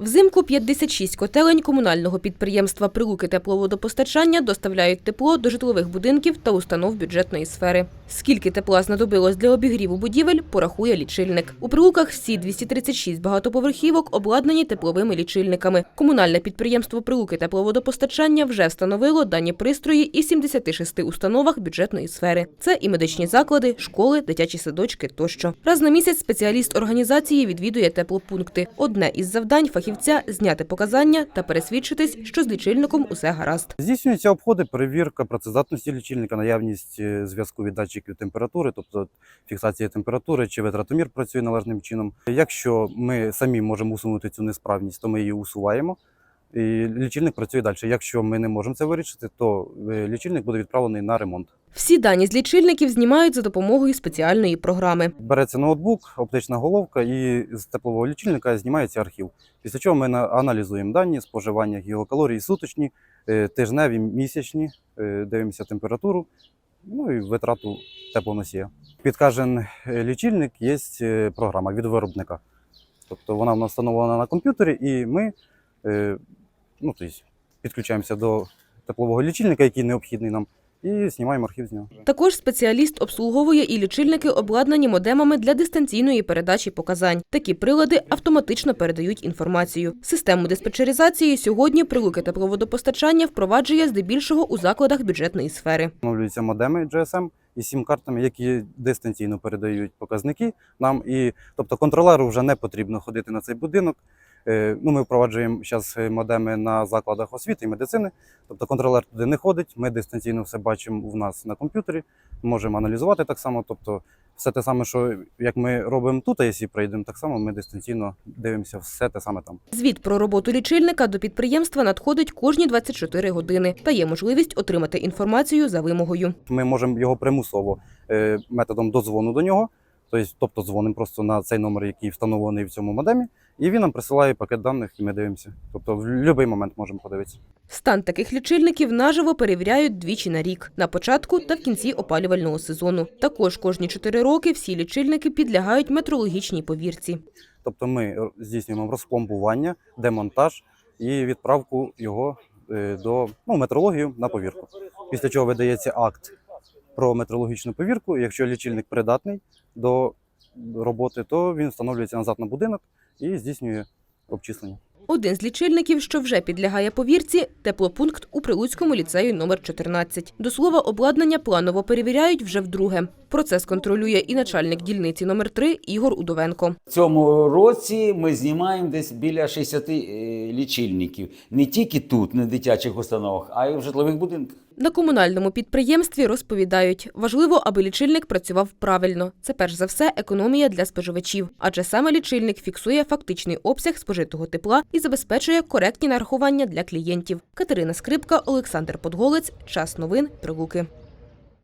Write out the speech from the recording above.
Взимку 56 котелень комунального підприємства «Прилуки тепловодопостачання» доставляють тепло до житлових будинків та установ бюджетної сфери. Скільки тепла знадобилось для обігріву будівель, порахує лічильник. У Прилуках всі 236 багатоповерхівок обладнані тепловими лічильниками. Комунальне підприємство «Прилуки тепловодопостачання» вже встановило дані пристрої і 76 установах бюджетної сфери. Це і медичні заклади, школи, дитячі садочки тощо. Раз на місяць спеціаліст організації відвідує теплопункти. Одне із завдань фахівця – зняти показання та пересвідчитись, що з лічильником усе гаразд. Здійснюються обходи, перевірка працездатності лічильника, наявність е, зв'язку від датчиків температури, тобто фіксація температури, чи витратомір працює належним чином. Якщо ми самі можемо усунути цю несправність, то ми її усуваємо. І лічильник працює далі. Якщо ми не можемо це вирішити, то е, лічильник буде відправлений на ремонт. Всі дані з лічильників знімають за допомогою спеціальної програми. Береться ноутбук, оптична головка, і з теплового лічильника знімається архів. Після чого ми на- аналізуємо дані споживання гігакалорій суточні, е, тижневі, місячні, е, дивимося температуру, ну і витрату теплоносія. Під кожен е, лічильник є програма від виробника. Тобто вона в нас встановлена на комп'ютері, і ми ну, тобто, підключаємося до теплового лічильника, який необхідний нам, і знімаємо архів з нього. Також спеціаліст обслуговує і лічильники, обладнані модемами для дистанційної передачі показань. Такі прилади автоматично передають інформацію. Систему диспетчеризації сьогодні прилуки тепловодопостачання впроваджує здебільшого у закладах бюджетної сфери. встановлюються модеми GSM із сім-картами, які дистанційно передають показники нам. І, тобто контролеру вже не потрібно ходити на цей будинок. Е, Ну, ми впроваджуємо зараз модеми на закладах освіти і медицини. Тобто контролер туди не ходить. Ми дистанційно все бачимо у нас на комп'ютері, можемо аналізувати так само. Тобто, все те саме, що як ми робимо тут, а якщо прийдемо, так само ми дистанційно дивимося все те саме там. Звіт про роботу лічильника до підприємства надходить кожні 24 години та є можливість отримати інформацію за вимогою. ми можемо його примусово е, методом дозвону до нього, тобто дзвонимо просто на цей номер, який встановлений в цьому модемі, і він нам присилає пакет даних, і ми дивимося. Тобто в будь-який момент можемо подивитися. Стан таких лічильників наживо перевіряють двічі на рік – на початку та в кінці опалювального сезону. Також кожні 4 роки всі лічильники підлягають метрологічній повірці. Тобто ми здійснюємо розпломбування, демонтаж і відправку його е, до ну, метрологію на повірку. Після чого видається акт про метрологічну повірку. Якщо лічильник придатний до роботи, то він встановлюється назад на будинок і здійснює обчислення. Один з лічильників, що вже підлягає повірці – теплопункт у Прилуцькому ліцеї номер 14. До слова, обладнання планово перевіряють вже вдруге. Процес контролює і начальник дільниці номер 3 Ігор Удовенко. В цьому році ми знімаємо десь біля 60 е, лічильників. Не тільки тут, на дитячих установах, а й в житлових будинках. На комунальному підприємстві розповідають, важливо, аби лічильник працював правильно. Це перш за все економія для споживачів, адже саме лічильник фіксує фактичний обсяг спожитого тепла і забезпечує коректні нарахування для клієнтів. Катерина Скрипка, Олександр Подголець. Час новин. Прилуки.